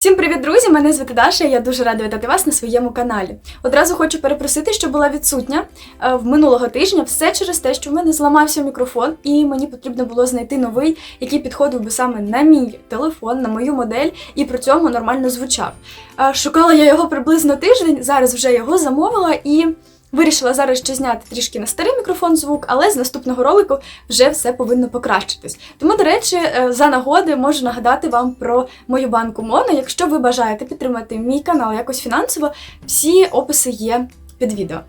Всім привіт, друзі! Мене звати Даша. і Я дуже рада вітати вас на своєму каналі. Одразу хочу перепросити, що була відсутня е, в минулого тижня. Все через те, що в мене зламався мікрофон, і мені потрібно було знайти новий, який підходив би саме на мій телефон, на мою модель, і при цьому нормально звучав. Е, Шукала я його приблизно тиждень. Зараз вже його замовила і. Вирішила зараз ще зняти трішки на старий мікрофон звук, але з наступного ролику вже все повинно покращитись. Тому, до речі, е, за нагоди можу нагадати вам про мою банку Моно. Якщо ви бажаєте підтримати мій канал якось фінансово, всі описи є під відео.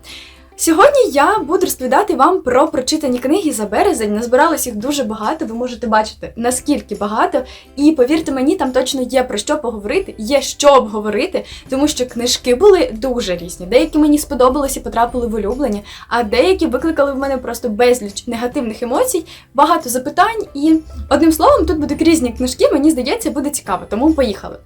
Сьогодні я буду розповідати вам про прочитані книги за березень. Назбиралось їх дуже багато, ви можете бачити наскільки багато. І повірте мені, там точно є про що поговорити, є що обговорити, тому що книжки були дуже різні. Деякі мені сподобалися і потрапили в улюблені, а деякі викликали в мене просто безліч негативних емоцій, багато запитань. І одним словом, тут будуть різні книжки. Мені здається, буде цікаво, тому поїхали.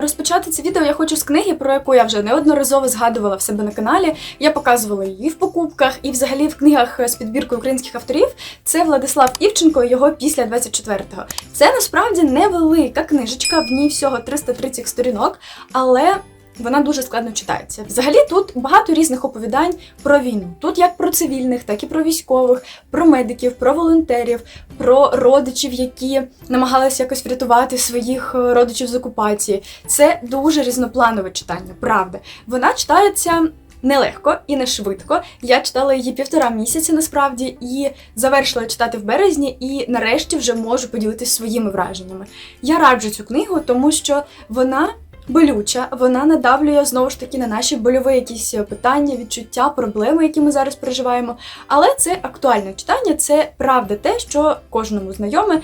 Розпочати це відео я хочу з книги, про яку я вже неодноразово згадувала в себе на каналі. Я показувала її в покупках і взагалі в книгах з підбіркою українських авторів. Це Владислав Івченко і його після 24-го. Це насправді невелика книжечка, в ній всього 330 сторінок, але. Вона дуже складно читається. Взагалі тут багато різних оповідань про війну. Тут як про цивільних, так і про військових, про медиків, про волонтерів, про родичів, які намагалися якось врятувати своїх е, родичів з окупації. Це дуже різнопланове читання, правда. Вона читається. Нелегко і не швидко. Я читала її півтора місяці насправді і завершила читати в березні, і нарешті вже можу поділитися своїми враженнями. Я раджу цю книгу, тому що вона болюча, вона надавлює знову ж таки на наші больові якісь питання, відчуття, проблеми, які ми зараз переживаємо. Але це актуальне читання, це правда те, що кожному знайоме.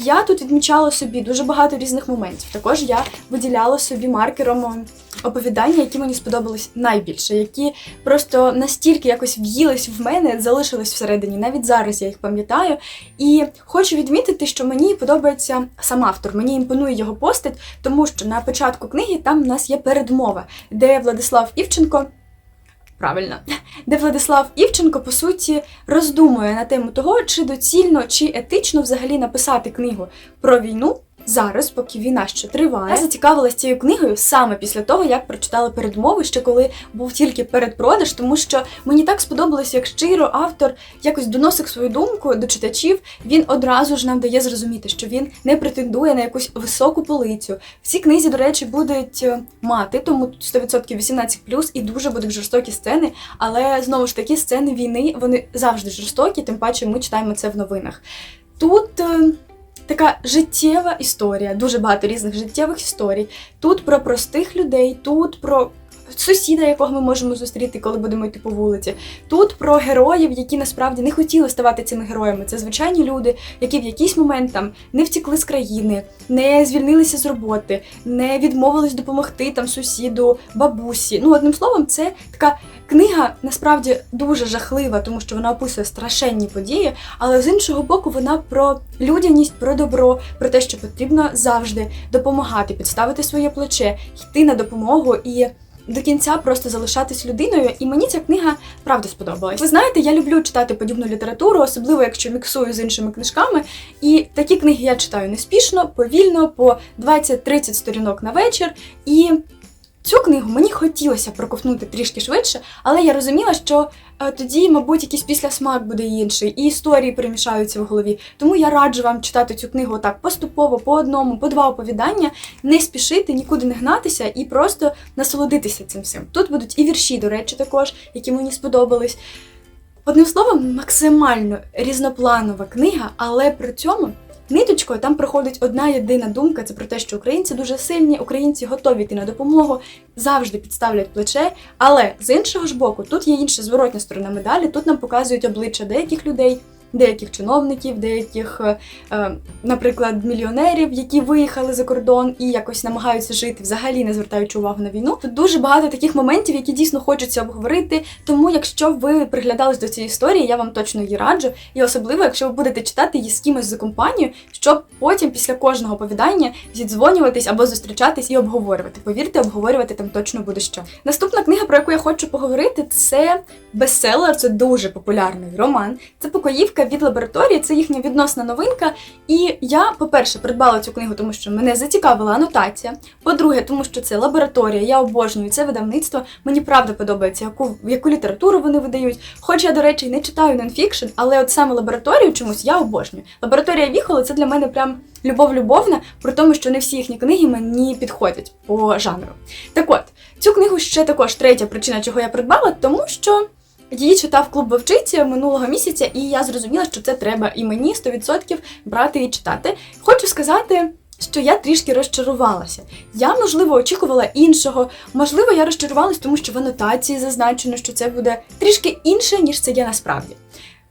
Я тут відмічала собі дуже багато різних моментів. Також я виділяла собі маркером оповідання, які мені сподобались найбільше, які просто настільки якось в'їлись в мене, залишились всередині. Навіть зараз я їх пам'ятаю. І хочу відмітити, що мені подобається сам автор, мені імпонує його постать, тому що на початку книги там в нас є передмова, де Владислав Івченко. Правильно, де Владислав Івченко по суті роздумує на тему того, чи доцільно чи етично взагалі написати книгу про війну зараз, поки війна ще триває. Я зацікавилась цією книгою саме після того, як прочитала передмови, ще коли був тільки передпродаж, тому що мені так сподобалось, як щиро автор якось доносить свою думку до читачів. Він одразу ж нам дає зрозуміти, що він не претендує на якусь високу полицю. В цій книзі, до речі, будуть е, мати, тому тут 100% 18+, і дуже будуть жорстокі сцени. Але знову ж таки, сцени війни вони завжди жорстокі, тим паче ми читаємо це в новинах. Тут. Така життєва історія, дуже багато різних життєвих історій. Тут про простих людей, тут про сусіда, якого ми можемо зустріти, коли будемо йти по вулиці. Тут про героїв, які насправді не хотіли ставати цими героями. Це звичайні люди, які в якийсь момент там не втікли з країни, не звільнилися з роботи, не відмовились допомогти там сусіду, бабусі. Ну, одним словом, це така книга насправді дуже жахлива, тому що вона описує страшенні події, але з іншого боку, вона про людяність, про добро, про те, що потрібно завжди допомагати, підставити своє плече, йти на допомогу і. До кінця просто залишатись людиною, і мені ця книга правда сподобалась. Ви знаєте, я люблю читати подібну літературу, особливо якщо міксую з іншими книжками. І такі книги я читаю неспішно, повільно, по 20-30 сторінок на вечір. І Цю книгу мені хотілося проковтнути трішки швидше, але я розуміла, що тоді, мабуть, якийсь післясмак буде інший, і історії перемішаються в голові. Тому я раджу вам читати цю книгу так поступово, по одному, по два оповідання, не спішити, нікуди не гнатися і просто насолодитися цим всім. Тут будуть і вірші, до речі, також, які мені сподобались. Одним словом, максимально різнопланова книга, але при цьому Ниточкою там проходить одна єдина думка: це про те, що українці дуже сильні, українці готові йти на допомогу, завжди підставлять плече. Але з іншого ж боку, тут є інша зворотня сторона медалі. Тут нам показують обличчя деяких людей, деяких чиновників, деяких, е, е, наприклад, мільйонерів, які виїхали за кордон і якось намагаються жити, взагалі не звертаючи увагу на війну. Тут дуже багато таких моментів, які дійсно хочеться обговорити. Тому, якщо ви приглядались до цієї історії, я вам точно її раджу. І особливо, якщо ви будете читати її з кимось за компанію, щоб потім після кожного оповідання зідзвонюватись або зустрічатись і обговорювати. Повірте, обговорювати там точно буде що. Наступна книга, про яку я хочу поговорити, це бестселер, це дуже популярний роман. Це покоївка від лабораторії, це їхня відносна новинка. І я, по-перше, придбала цю книгу, тому що мене зацікавила анотація. По-друге, тому що це лабораторія, я обожнюю це видавництво. Мені правда подобається, яку, яку літературу вони видають. Хоч я, до речі, не читаю нонфікшн, але от саме лабораторію чомусь я обожнюю. Лабораторія Віхола це для мене прям любов-любовна, при тому, що не всі їхні книги мені підходять по жанру. Так от, цю книгу ще також третя причина, чого я придбала, тому що. Її читав клуб вовчиці минулого місяця, і я зрозуміла, що це треба і мені 100% брати і читати. Хочу сказати, що я трішки розчарувалася. Я, можливо, очікувала іншого. Можливо, я розчарувалась, тому що в анотації зазначено, що це буде трішки інше, ніж це є насправді.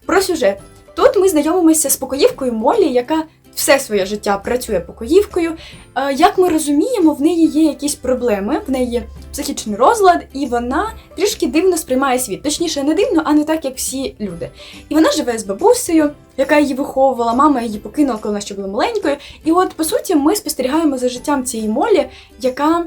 Про сюжет. Тут ми знайомимося з покоївкою Молі, яка все своє життя працює покоївкою. Е, Як ми розуміємо, в неї є якісь проблеми, в неї є психічний розлад, і вона трішки дивно сприймає світ. Точніше, не дивно, а не так, як всі люди. І вона живе з бабусею, яка її виховувала, мама її покинула, коли вона ще була маленькою. І от, по суті, ми спостерігаємо за життям цієї молі, яка.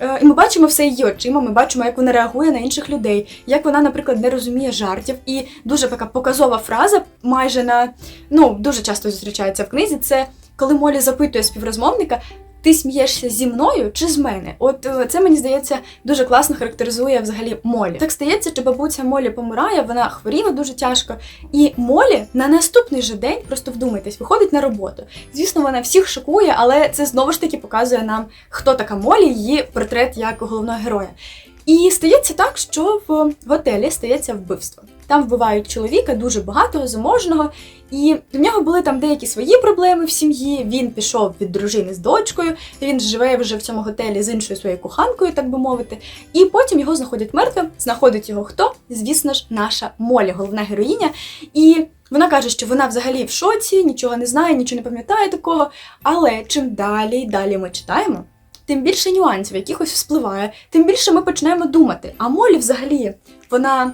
Е, І ми бачимо все її очима, ми бачимо, як вона реагує на інших людей, як вона, наприклад, не розуміє жартів. І дуже така показова фраза, майже на ну дуже часто зустрічається в книзі. Це коли Молі запитує співрозмовника. Ти смієшся зі мною чи з мене? От е, це мені здається дуже класно характеризує взагалі Молі. Так стається, що бабуся Молі помирає, вона хворіла дуже тяжко. І Молі на наступний же день, просто вдумайтесь, виходить на роботу. Звісно, вона всіх шокує, але це знову ж таки показує нам, хто така Молі, її портрет як головного героя. І стається так, що в готелі стається вбивство. Там вбивають чоловіка дуже багатого, заможного, і в нього були там деякі свої проблеми в сім'ї. Він пішов від дружини з дочкою, він живе вже в цьому готелі з іншою своєю коханкою, так би мовити. І потім його знаходять мертвим. Знаходить його хто? Звісно ж, наша Молі, головна героїня. І вона каже, що вона взагалі в шоці, нічого не знає, нічого не пам'ятає такого. Але чим далі і далі ми читаємо, тим більше нюансів якихось вспливає, тим більше ми починаємо думати, а Молі взагалі вона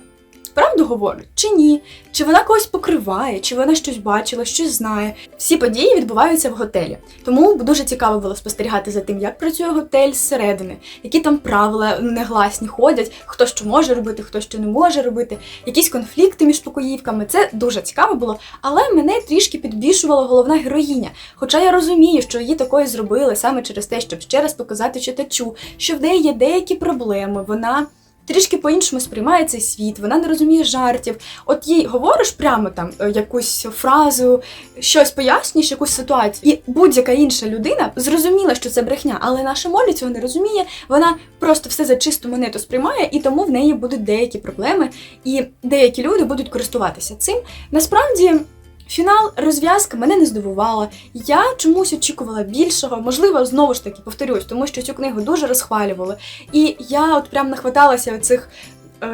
правду говорить чи ні? Чи вона когось покриває, чи вона щось бачила, щось знає. Всі події відбуваються в готелі. Тому дуже цікаво було спостерігати за тим, як працює готель зсередини, які там правила негласні ходять, хто що може робити, хто що не може робити, якісь конфлікти між покоївками. Це дуже цікаво було, але мене трішки підбільшувала головна героїня. Хоча я розумію, що її такою зробили саме через те, щоб ще раз показати читачу, що в неї є деякі проблеми. Вона трішки по-іншому сприймає цей світ, вона не розуміє жартів. От їй говориш прямо там е, якусь фразу, щось пояснюєш, якусь ситуацію, і будь-яка інша людина зрозуміла, що це брехня, але наша Молі цього не розуміє. Вона просто все за чисту монету сприймає, і тому в неї будуть деякі проблеми, і деякі люди будуть користуватися цим. Насправді. Фінал розв'язка мене не здивувала. Я чомусь очікувала більшого. Можливо, знову ж таки повторюсь, тому що цю книгу дуже розхвалювали. І я от прям нахваталася цих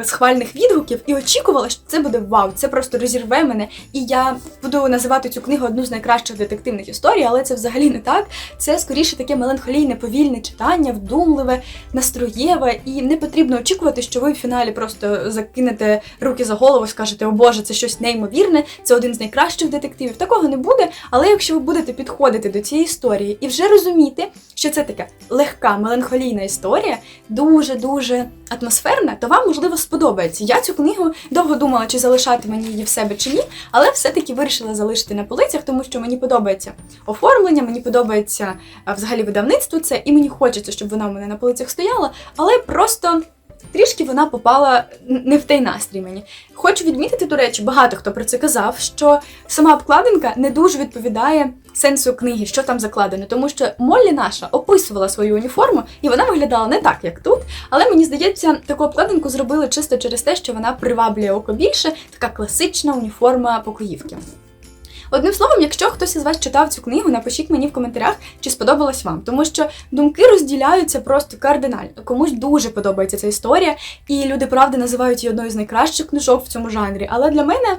схвальних відгуків і очікувала, що це буде вау, це просто розірве мене. І я буду називати цю книгу одну з найкращих детективних історій, але це взагалі не так. Це скоріше таке меланхолійне, повільне читання, вдумливе, настроєве, і не потрібно очікувати, що ви в фіналі просто закинете руки за голову, скажете, о Боже, це щось неймовірне, це один з найкращих детективів. Такого не буде. Але якщо ви будете підходити до цієї історії і вже розуміти, що це така легка, меланхолійна історія, дуже дуже атмосферна, то вам можливо сподобається. Я цю книгу довго думала, чи залишати мені її в себе чи ні, але все-таки вирішила залишити на полицях, тому що мені подобається оформлення, мені подобається взагалі видавництво це, і мені хочеться, щоб вона у мене на полицях стояла, але просто. Трішки вона попала не в той настрій мені. Хочу відмітити, до речі, багато хто про це казав, що сама обкладинка не дуже відповідає сенсу книги, що там закладено, тому що Моллі наша описувала свою уніформу, і вона виглядала не так, як тут. Але мені здається, таку обкладинку зробили чисто через те, що вона приваблює око більше, така класична уніформа покоївки. Одним словом, якщо хтось із вас читав цю книгу, напишіть мені в коментарях, чи сподобалась вам, тому що думки розділяються просто кардинально. Комусь дуже подобається ця історія, і люди правда називають її одною з найкращих книжок в цьому жанрі. Але для мене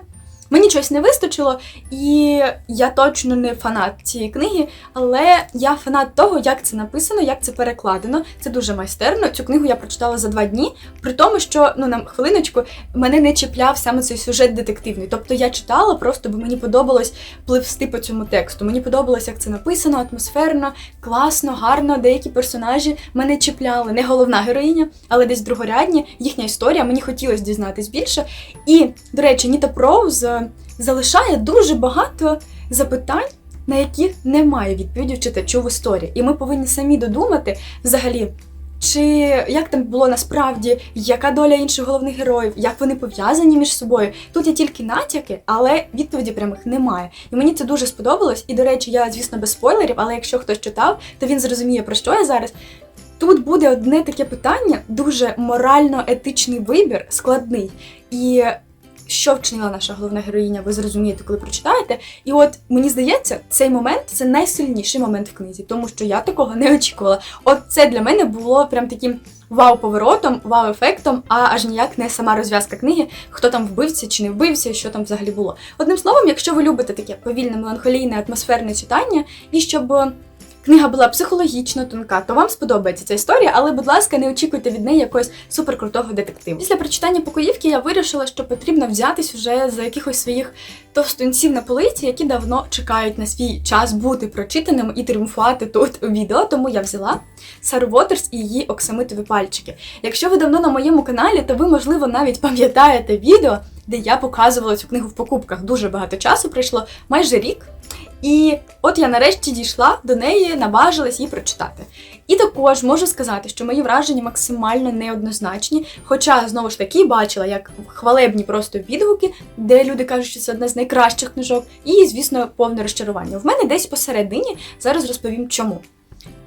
Мені щось не вистачило, і я точно не фанат цієї книги, але я фанат того, як це написано, як це перекладено. Це дуже майстерно. Цю книгу я прочитала за два дні, при тому, що ну на хвилиночку мене не чіпляв саме цей сюжет детективний. Тобто я читала просто, бо мені подобалось пливсти по цьому тексту. Мені подобалось, як це написано, атмосферно, класно, гарно. Деякі персонажі мене чіпляли. Не головна героїня, але десь другорядні. Їхня історія. Мені хотілося дізнатись більше. І, до речі, Ніта Проуз залишає дуже багато запитань, на які немає відповіді читачу в історії. І ми повинні самі додумати взагалі. Чи як там було насправді, яка доля інших головних героїв, як вони пов'язані між собою? Тут є тільки натяки, але відповіді прямих немає. І мені це дуже сподобалось. І, до речі, я, звісно, без спойлерів, але якщо хтось читав, то він зрозуміє, про що я зараз. Тут буде одне таке питання, дуже морально-етичний вибір, складний. І що вчинила наша головна героїня, ви зрозумієте, коли прочитаєте. І от мені здається, цей момент це найсильніший момент в книзі, тому що я такого не очікувала. От це для мене було прям таким вау-поворотом, вау-ефектом, а аж ніяк не сама розв'язка книги, хто там вбився чи не вбився, що там взагалі було. Одним словом, якщо ви любите таке повільне, меланхолійне, атмосферне читання, і щоб. Книга була психологічно тонка, то вам сподобається ця історія, але, будь ласка, не очікуйте від неї якогось суперкрутого детективу. Після прочитання покоївки я вирішила, що потрібно взятись уже за якихось своїх товстунців на полиці, які давно чекають на свій час бути прочитаними і тріумфувати тут у відео. Тому я взяла Сару Вотерс і її оксамитові пальчики. Якщо ви давно на моєму каналі, то ви, можливо, навіть пам'ятаєте відео, де я показувала цю книгу в покупках. Дуже багато часу пройшло, майже рік. І от я нарешті дійшла до неї, наважилась її прочитати. І також можу сказати, що мої враження максимально неоднозначні. Хоча, знову ж таки, бачила як хвалебні просто відгуки, де люди кажуть, що це одна з найкращих книжок, і, звісно, повне розчарування. В мене десь посередині зараз розповім чому.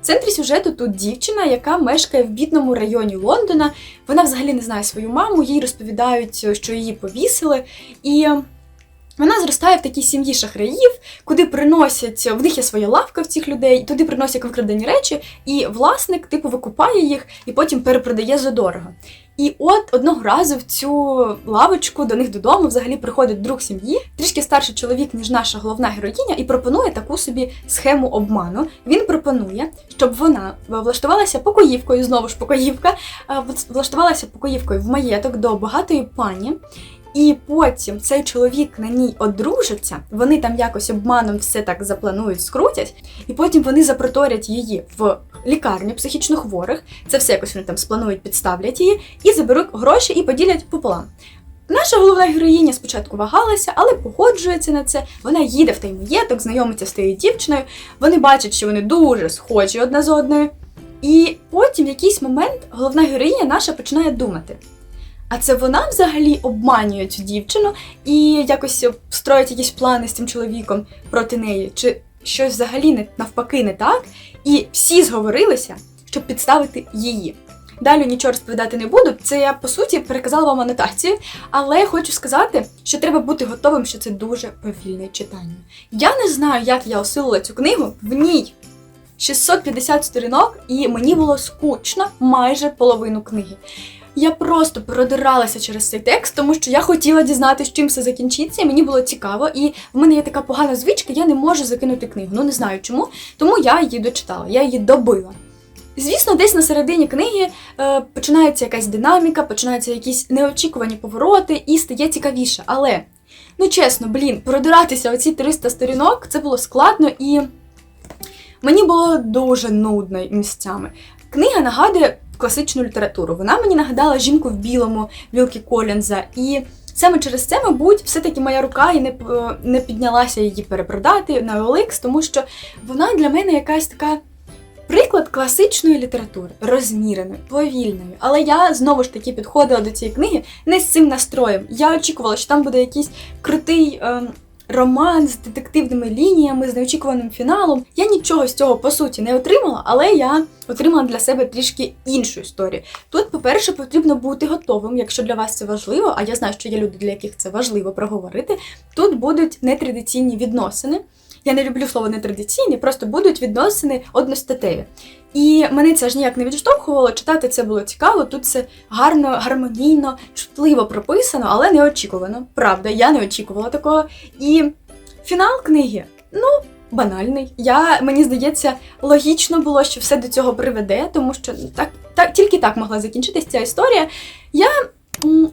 В центрі сюжету тут дівчина, яка мешкає в бідному районі Лондона. Вона взагалі не знає свою маму, їй розповідають, що її повісили. І вона зростає в такій сім'ї шахраїв, куди приносять, в них є своя лавка в цих людей, туди приносять викрадені речі, і власник, типу, викупає їх і потім перепродає задорого. І от одного разу в цю лавочку до них додому взагалі приходить друг сім'ї, трішки старший чоловік, ніж наша головна героїня, і пропонує таку собі схему обману. Він пропонує, щоб вона влаштувалася покоївкою, знову ж покоївка, влаштувалася покоївкою в маєток до багатої пані. І потім цей чоловік на ній одружиться, вони там якось обманом все так запланують, скрутять, і потім вони запроторять її в лікарню психічно хворих. Це все якось вони там спланують, підставлять її, і заберуть гроші і поділять пополам. Наша головна героїня спочатку вагалася, але погоджується на це. Вона їде в той знайомиться з тією дівчиною. Вони бачать, що вони дуже схожі одна з одною. І потім в якийсь момент головна героїня наша починає думати. А це вона взагалі обманює цю дівчину і якось строїть якісь плани з цим чоловіком проти неї, чи щось взагалі не навпаки не так, і всі зговорилися, щоб підставити її. Далі нічого розповідати не буду. Це я по суті переказала вам анотацію, але хочу сказати, що треба бути готовим, що це дуже повільне читання. Я не знаю, як я осилила цю книгу в ній. 650 сторінок, і мені було скучно майже половину книги. Я просто продиралася через цей текст, тому що я хотіла дізнатися, чим все закінчиться, і мені було цікаво. І в мене є така погана звичка, я не можу закинути книгу. Ну не знаю чому. Тому я її дочитала, я її добила. Звісно, десь на середині книги е, починається якась динаміка, починаються якісь неочікувані повороти і стає цікавіше. Але, ну чесно, блін, продиратися оці 300 сторінок це було складно і мені було дуже нудно місцями. Книга нагадує класичну літературу. Вона мені нагадала жінку в білому Вілкі Колінза. І саме через це, мабуть, все-таки моя рука і не, не піднялася її перепродати на OLX, тому що вона для мене якась така. Приклад класичної літератури, розміреної, повільної. Але я знову ж таки підходила до цієї книги не з цим настроєм. Я очікувала, що там буде якийсь крутий ем, роман з детективними лініями, з неочікуваним фіналом. Я нічого з цього по суті не отримала, але я отримала для себе трішки іншу історію. Тут, по-перше, потрібно бути готовим, якщо для вас це важливо, а я знаю, що є люди, для яких це важливо проговорити. Тут будуть нетрадиційні відносини. Я не люблю слово нетрадиційні, просто будуть відносини одностатеві. І мене це ж ніяк не відштовхувало. Читати це було цікаво. Тут це гарно, гармонійно, чутливо прописано, але неочікувано. Правда, я не очікувала такого. І фінал книги, ну. Банальний. Я мені здається, логічно було, що все до цього приведе, тому що так, так тільки так могла закінчитися ця історія. Я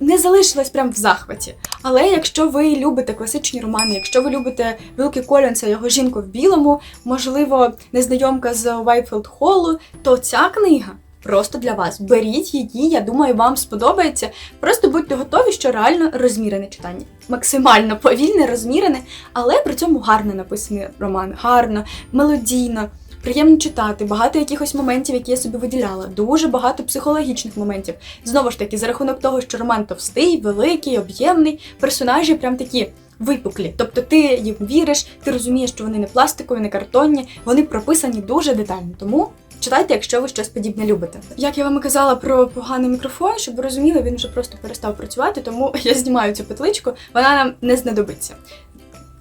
не залишилась прям в захваті. Але якщо ви любите класичні романи, якщо ви любите Вілкі Колінса, його жінку в білому, можливо, незнайомка з Вайтфілд Холлу, то ця книга просто для вас. Беріть її, я думаю, вам сподобається. Просто будьте готові, що реально розмірене читання. Максимально повільне, розмірене, але при цьому гарно написаний роман, гарно, мелодійно. Приємно читати, багато якихось моментів, які я собі виділяла, дуже багато психологічних моментів. Знову ж таки, за рахунок того, що роман товстий, великий, об'ємний, персонажі прям такі випуклі. Тобто ти їм віриш, ти розумієш, що вони не пластикові, не картонні, вони прописані дуже детально. Тому читайте, якщо ви щось подібне любите. Як я вам казала про поганий мікрофон, щоб ви розуміли, він вже просто перестав працювати, тому я знімаю цю петличку, вона нам не знадобиться.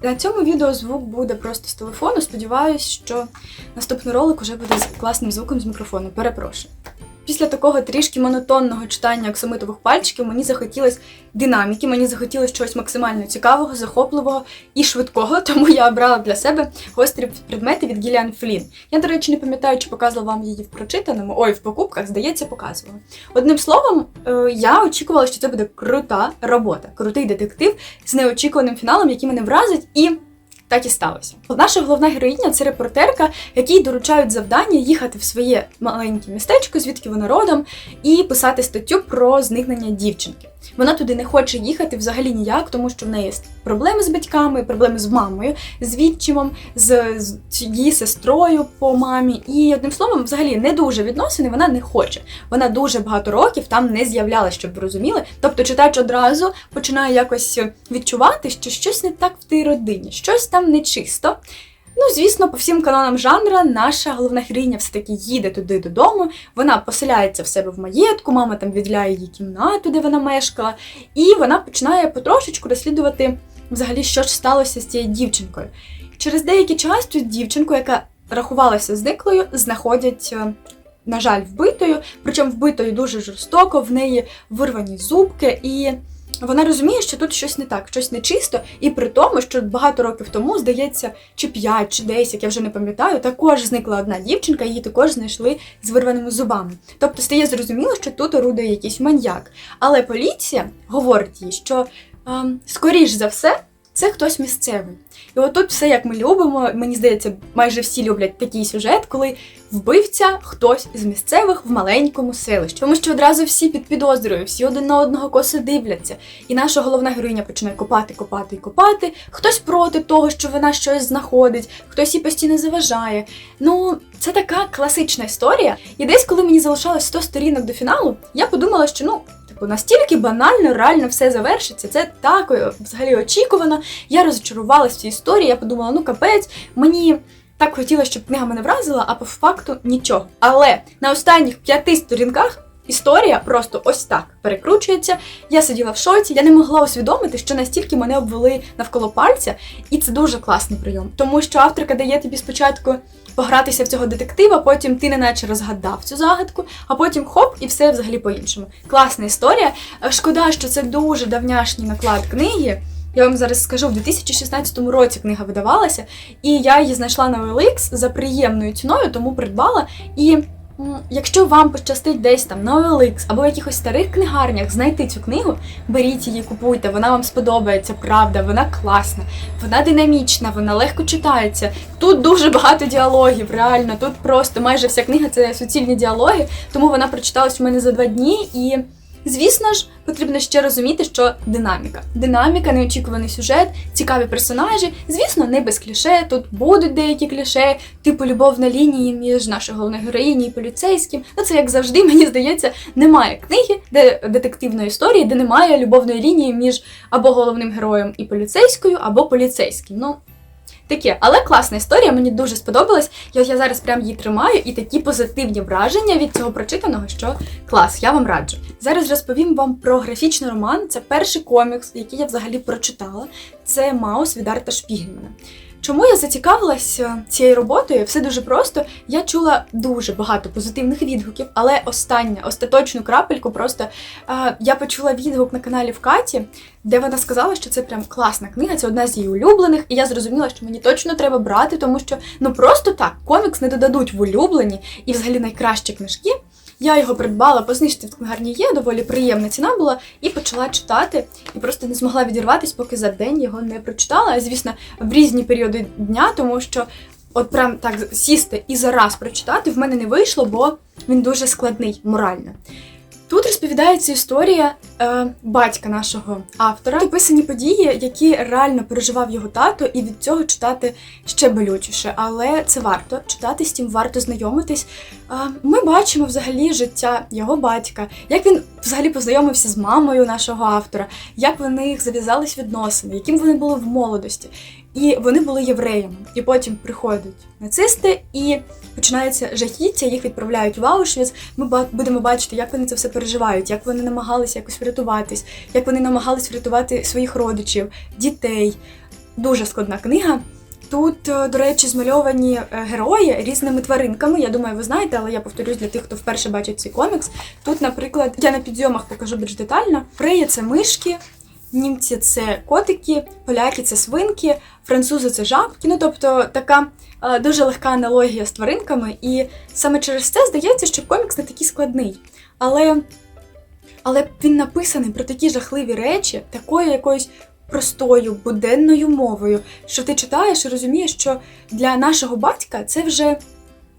На цьому відео звук буде просто з телефону. Сподіваюсь, що наступний ролик уже буде з класним звуком з мікрофону. Перепрошую. Після такого трішки монотонного читання оксамитових пальчиків мені захотілось динаміки, мені захотілося чогось максимально цікавого, захопливого і швидкого, тому я обрала для себе гострі предмети від Гіліан Флін. Я, до речі, не пам'ятаю, чи показувала вам її в прочитаному, ой, в покупках, здається, показувала. Одним словом, е, я очікувала, що це буде крута робота, крутий детектив з неочікуваним фіналом, який мене вразить і. Так і сталося. Наша головна героїня це репортерка, якій доручають завдання їхати в своє маленьке містечко, звідки вона родом, і писати статтю про зникнення дівчинки. Вона туди не хоче їхати взагалі ніяк, тому що в неї проблеми з батьками, проблеми з мамою, з відчимом, з, з її сестрою по мамі. І одним словом, взагалі не дуже відносини вона не хоче. Вона дуже багато років там не з'являлася, щоб ви розуміли. Тобто, читач одразу починає якось відчувати, що щось не так в тій родині, щось там нечисто. Ну, звісно, по всім канонам жанра наша головна героїня все-таки їде туди додому. Вона поселяється в себе в маєтку, мама там відділяє їй кімнату, де вона мешкала, і вона починає потрошечку розслідувати взагалі, що ж сталося з цією дівчинкою. Через деякий час цю дівчинку, яка рахувалася зниклою, знаходять. е, На жаль, вбитою, причому вбитою дуже жорстоко, в неї вирвані зубки, і вона розуміє, що тут щось не так, щось нечисто, і при тому, що багато років тому, здається, чи 5, чи 10, я вже не пам'ятаю, також зникла одна дівчинка, її також знайшли з вирваними зубами. Тобто стає зрозуміло, що тут орудує якийсь маньяк. Але поліція говорить їй, що ем, скоріш за все. Це хтось місцевий. І отут все як ми любимо. Мені здається, майже всі люблять такий сюжет, коли вбивця хтось з місцевих в маленькому селищі. Тому що одразу всі під підозрою, всі один на одного косо дивляться. І наша головна героїня починає копати, копати і копати. Хтось проти того, що вона щось знаходить, хтось їй постійно заважає. Ну, це така класична історія. І десь, коли мені залишалось 100 сторінок до фіналу, я подумала, що ну. Типу, настільки банально, реально все завершиться. Це так е, взагалі очікувано. Я розчарувалася в цій історії. Я подумала, ну капець, мені так хотіла, щоб книга мене вразила, а по факту нічого. Але на останніх п'яти сторінках історія просто ось так перекручується. Я сиділа в шоці, я не могла усвідомити, що настільки мене обвели навколо пальця, і це дуже класний прийом, тому що авторка дає тобі спочатку. Погратися в цього детектива, потім ти неначе розгадав цю загадку, а потім хоп, і все взагалі по-іншому. Класна історія. Шкода, що це дуже давняшній наклад книги. Я вам зараз скажу, в 2016 році книга видавалася, і я її знайшла на OLX за приємною ціною, тому придбала. І якщо вам пощастить десь там на OLX або в якихось старих книгарнях знайти цю книгу, беріть її, купуйте, вона вам сподобається, правда, вона класна, вона динамічна, вона легко читається. Тут дуже багато діалогів, реально. Тут просто майже вся книга це суцільні діалоги, тому вона прочиталась у мене за два дні і. Звісно ж, потрібно ще розуміти, що динаміка. Динаміка, неочікуваний сюжет, цікаві персонажі. Звісно, не без кліше. Тут будуть деякі кліше, типу любовна лінія між нашою головною героїнею і поліцейським. Ну це як завжди, мені здається, немає книги, де детективної історії, де немає любовної лінії між або головним героєм і поліцейською, або поліцейським. Ну. Таке, але класна історія, мені дуже сподобалась. І от я зараз прям її тримаю, і такі позитивні враження від цього прочитаного, що клас, я вам раджу. Зараз розповім вам про графічний роман. Це перший комікс, який я взагалі прочитала. Це Маус від Арта Шпігельмана. Чому я зацікавилася цією роботою? Все дуже просто. Я чула дуже багато позитивних відгуків, але остання, остаточну крапельку, просто е, я почула відгук на каналі в Каті, де вона сказала, що це прям класна книга, це одна з її улюблених, і я зрозуміла, що мені точно треба брати, тому що ну просто так комікс не додадуть в улюблені і взагалі найкращі книжки. Я його придбала по знижці в книгарні є, доволі приємна ціна була, і почала читати, і просто не змогла відірватися, поки за день його не прочитала. Звісно, в різні періоди дня, тому що от прям так сісти і зараз прочитати в мене не вийшло, бо він дуже складний морально. Тут розповідається історія е, батька нашого автора, описані події, які реально переживав його тато, і від цього читати ще болючіше. Але це варто читати з тим, варто знайомитись. Е, ми бачимо взагалі життя його батька, як він взагалі познайомився з мамою нашого автора, як в них зав'язались відносини, яким вони були в молодості. І вони були євреями. І потім приходять нацисти і починається жахіття, їх відправляють в Аушвіц. Ми будемо бачити, як вони це все переживають, як вони намагалися якось врятуватись, як вони намагались врятувати своїх родичів, дітей. Дуже складна книга. Тут, е, до речі, змальовані е, герої різними тваринками. Я думаю, ви знаєте, але я повторюсь для тих, хто вперше бачить цей комікс. Тут, наприклад, я на підйомах покажу більш детально. Фрея це мишки, німці це котики, поляки це свинки, французи це жабки. Ну тобто така е, дуже легка аналогія з тваринками, і саме через це здається, що комікс не такий складний. Але, але він написаний про такі жахливі речі, такою якоюсь простою, буденною мовою, що ти читаєш і розумієш, що для нашого батька це вже.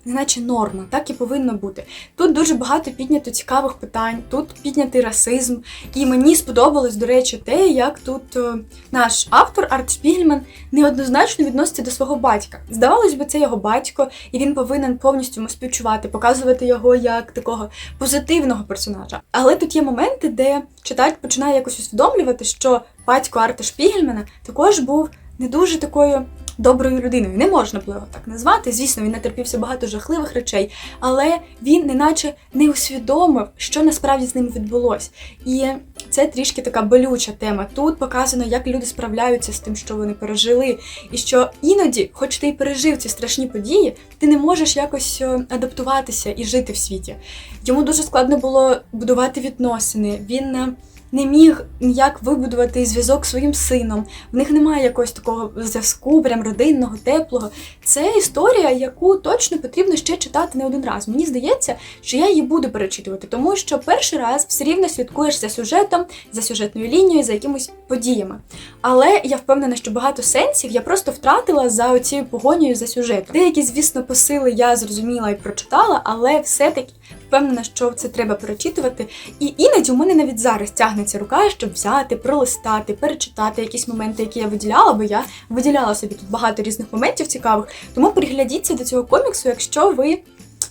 Неначе норма, так і повинно бути. Тут дуже багато піднято цікавих питань, тут піднятий расизм. І мені сподобалось, до речі, те, як тут е, наш автор Арт Шпігельман неоднозначно відноситься до свого батька. Здавалось би, це його батько, і він повинен повністю йому співчувати, показувати його як такого позитивного персонажа. Але тут є моменти, де читач починає якось усвідомлювати, що батько Арта Шпігельмана також був не дуже такою доброю людиною. Не можна було його так назвати. Звісно, він натерпівся багато жахливих речей, але він неначе не усвідомив, що насправді з ним відбулось. І це трішки така болюча тема. Тут показано, як люди справляються з тим, що вони пережили, і що іноді, хоч ти й пережив ці страшні події, ти не можеш якось е, адаптуватися і жити в світі. Йому дуже складно було будувати відносини. Він е, не міг ніяк вибудувати зв'язок зі своїм сином. В них немає якогось такого зв'язку, прям родинного, теплого. Це історія, яку точно потрібно ще читати не один раз. Мені здається, що я її буду перечитувати, тому що перший раз все рівно слідкуєш за сюжетом, за сюжетною лінією, за якимись подіями. Але я впевнена, що багато сенсів я просто втратила за оцією погонею за сюжетом. Деякі, звісно, посили я зрозуміла і прочитала, але все-таки впевнена, що це треба перечитувати. І іноді у мене навіть зараз тягнеться рука, щоб взяти, пролистати, перечитати якісь моменти, які я виділяла, бо я виділяла собі тут багато різних моментів цікавих. Тому приглядіться до цього коміксу, якщо ви.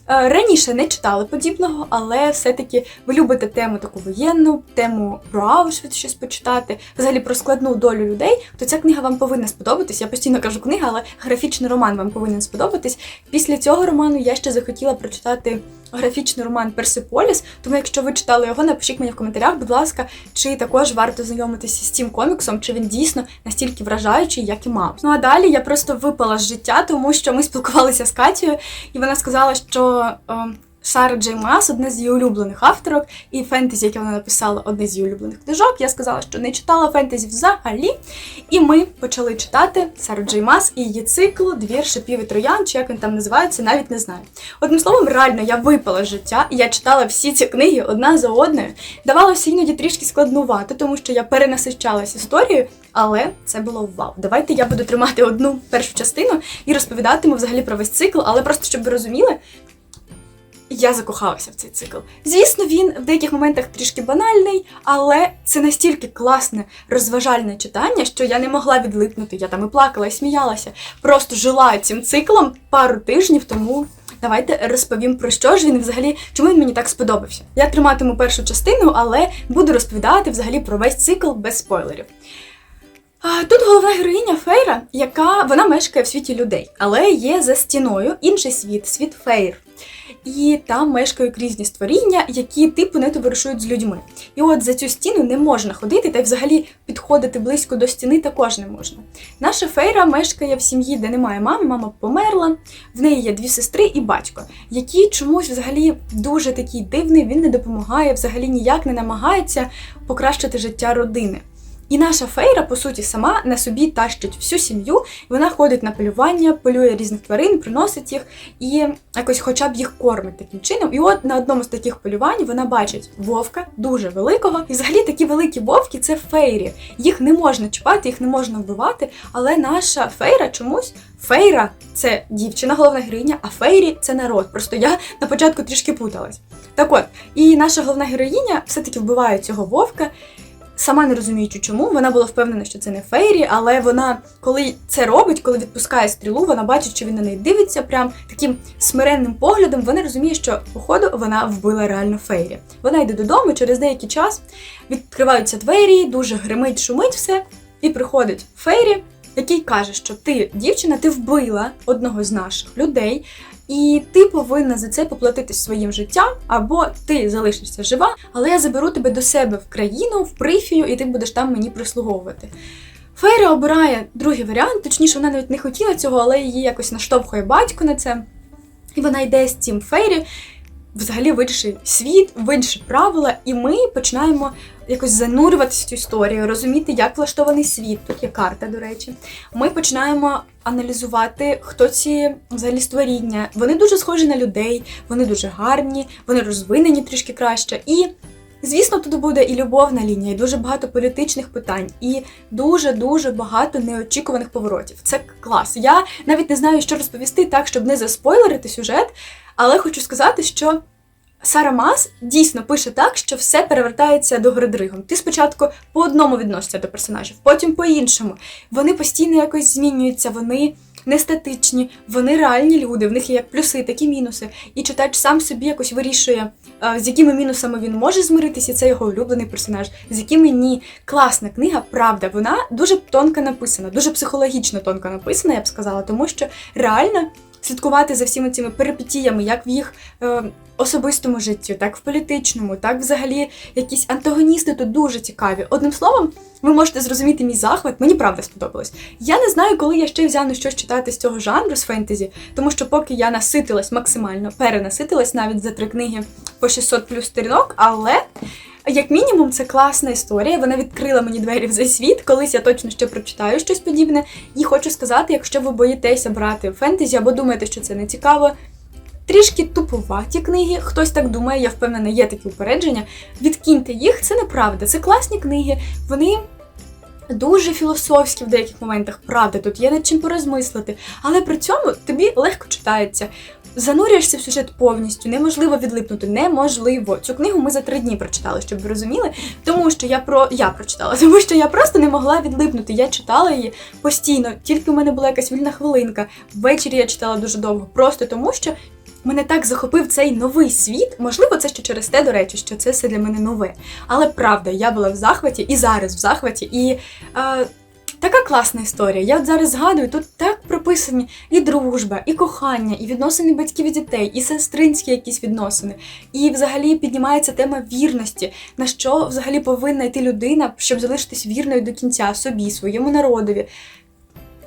е, Раніше не читали подібного, але все-таки ви любите тему таку воєнну, тему про Аушвіц щось почитати, взагалі про складну долю людей, то ця книга вам повинна сподобатись. Я постійно кажу книга, але графічний роман вам повинен сподобатись. Після цього роману я ще захотіла прочитати графічний роман Персиполіс. Тому, якщо ви читали його, напишіть мені в коментарях, будь ласка, чи також варто знайомитися з цим коміксом, чи він дійсно настільки вражаючий, як і мав. Ну а далі я просто випала з життя, тому що ми спілкувалися з Катією, і вона сказала, що. е, Сара Джей Мас одна з її улюблених авторок, і фентезі, яке вона написала, одне з її улюблених книжок. Я сказала, що не читала фентезі взагалі. І ми почали читати Сару Джей Мас і її цикл Двір шипів і троян, чи як він там називається, навіть не знаю. Одним словом, реально я випала життя, і я читала всі ці книги одна за одною. Давалося іноді трішки складнувати, тому що я перенасичалась історією, але це було вау. Давайте я буду тримати одну першу частину і розповідатиму взагалі про весь цикл, але просто щоб ви розуміли. Я закохалася в цей цикл. Звісно, він в деяких моментах трішки банальний, але це настільки класне розважальне читання, що я не могла відлипнути. Я там і плакала, і сміялася. Просто жила цим циклом пару тижнів тому. Давайте розповім про що ж він взагалі, чому він мені так сподобався. Я триматиму першу частину, але буду розповідати взагалі про весь цикл без спойлерів. Тут головна героїня Фейра, яка вона мешкає в світі людей, але є за стіною інший світ, світ Фейр. І там мешкають різні створіння, які типу не товаришують з людьми. І от за цю стіну не можна ходити, та й взагалі підходити близько до стіни також не можна. Наша Фейра мешкає в сім'ї, де немає мами, мама померла. В неї є дві сестри і батько, які чомусь взагалі дуже такий дивний, він не допомагає, взагалі ніяк не намагається покращити життя родини. І наша фейра, по суті, сама на собі тащить всю сім'ю, і вона ходить на полювання, полює різних тварин, приносить їх і якось хоча б їх кормить таким чином. І от на одному з таких полювань вона бачить вовка дуже великого. І взагалі такі великі вовки це фейрі. Їх не можна чіпати, їх не можна вбивати. Але наша фейра чомусь фейра це дівчина, головна героїня, а фейрі це народ. Просто я на початку трішки путалась. Так от, і наша головна героїня все-таки вбиває цього вовка. Сама не розуміючи, чому вона була впевнена, що це не фейрі, але вона, коли це робить, коли відпускає стрілу, вона бачить, що він на неї дивиться прям таким смиренним поглядом. Вона розуміє, що походу вона вбила реально фейрі. Вона йде додому, через деякий час відкриваються двері, дуже гримить, шумить все, і приходить фейрі, який каже, що ти, дівчина, ти вбила одного з наших людей. І ти повинна за це поплатитись своїм життям, або ти залишишся жива, але я заберу тебе до себе в країну, в прифію, і ти будеш там мені прислуговувати. Фейра обирає другий варіант, точніше, вона навіть не хотіла цього, але її якось наштовхує батько на це. І вона йде з цим Фейрі взагалі в інший світ, в інші правила, і ми починаємо якось занурюватися в цю історію, розуміти, як влаштований світ. Тут є карта, до речі. Ми починаємо аналізувати, хто ці взагалі створіння. Вони дуже схожі на людей, вони дуже гарні, вони розвинені трішки краще. І Звісно, тут буде і любовна лінія, і дуже багато політичних питань, і дуже-дуже багато неочікуваних поворотів. Це клас. Я навіть не знаю, що розповісти так, щоб не заспойлерити сюжет, але хочу сказати, що Сара Мас дійсно пише так, що все перевертається до городригом. Ти спочатку по одному відносишся до персонажів, потім по іншому. Вони постійно якось змінюються, вони не статичні, вони реальні люди, в них є як плюси, так і мінуси. І читач сам собі якось вирішує, е, з якими мінусами він може змиритися, і це його улюблений персонаж, з якими ні. Класна книга, правда, вона дуже тонко написана, дуже психологічно тонко написана, я б сказала, тому що реально слідкувати за всіми цими перипетіями, як в їх е, особистому житті, так в політичному, так взагалі якісь антагоністи тут дуже цікаві. Одним словом, ви можете зрозуміти мій захват, мені правда сподобалось. Я не знаю, коли я ще взяну щось читати з цього жанру, з фентезі, тому що поки я наситилась максимально, перенаситилась навіть за три книги по 600 плюс сторінок, але. Як мінімум, це класна історія. Вона відкрила мені двері в цей світ. Колись я точно ще прочитаю щось подібне. І хочу сказати, якщо ви боїтеся брати фентезі або думаєте, що це не цікаво. Трішки туповаті книги, хтось так думає, я впевнена, є такі упередження. Відкиньте їх, це неправда. Це класні книги, вони дуже філософські в деяких моментах, правда, тут є над чим порозмислити, але при цьому тобі легко читається. Занурюєшся в сюжет повністю, неможливо відлипнути. Неможливо. Цю книгу ми за три дні прочитали, щоб ви розуміли. Тому що я про я прочитала, тому що я просто не могла відлипнути. Я читала її постійно, тільки у мене була якась вільна хвилинка. Ввечері я читала дуже довго, просто тому що мене так захопив цей новий світ. Можливо, це ще через те, до речі, що це все для мене нове. Але правда, я була в захваті і зараз в захваті. І е, така класна історія. Я от зараз згадую, тут так прописані і дружба, і кохання, і відносини батьків і дітей, і сестринські якісь відносини. І взагалі піднімається тема вірності, на що взагалі повинна йти людина, щоб залишитись вірною до кінця собі, своєму народові.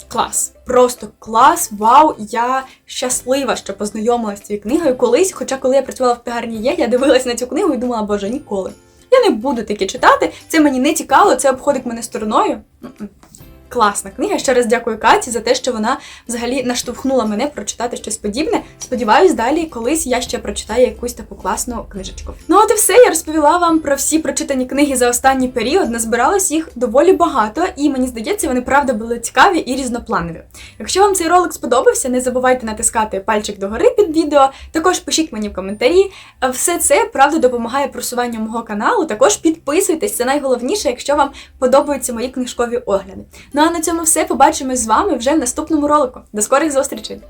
Клас, просто клас, вау! Я щаслива, що познайомилася з цією книгою колись. Хоча, коли я працювала в книгарні є, я дивилась на цю книгу і думала, боже, ніколи. Я не буду таке читати, це мені не цікаво, це обходить мене стороною. Класна книга. Ще раз дякую Каті за те, що вона взагалі наштовхнула мене прочитати щось подібне. Сподіваюсь, далі колись я ще прочитаю якусь таку класну книжечку. Ну от і все, я розповіла вам про всі прочитані книги за останній період. Назбиралось їх доволі багато, і мені здається, вони правда були цікаві і різнопланові. Якщо вам цей ролик сподобався, не забувайте натискати пальчик догори під відео. Також пишіть мені в коментарі. Все це правда допомагає просуванню мого каналу. Також підписуйтесь, це найголовніше, якщо вам подобаються мої книжкові огляди. Ну а на цьому все. Побачимось з вами вже в наступному ролику. До скорих зустрічей!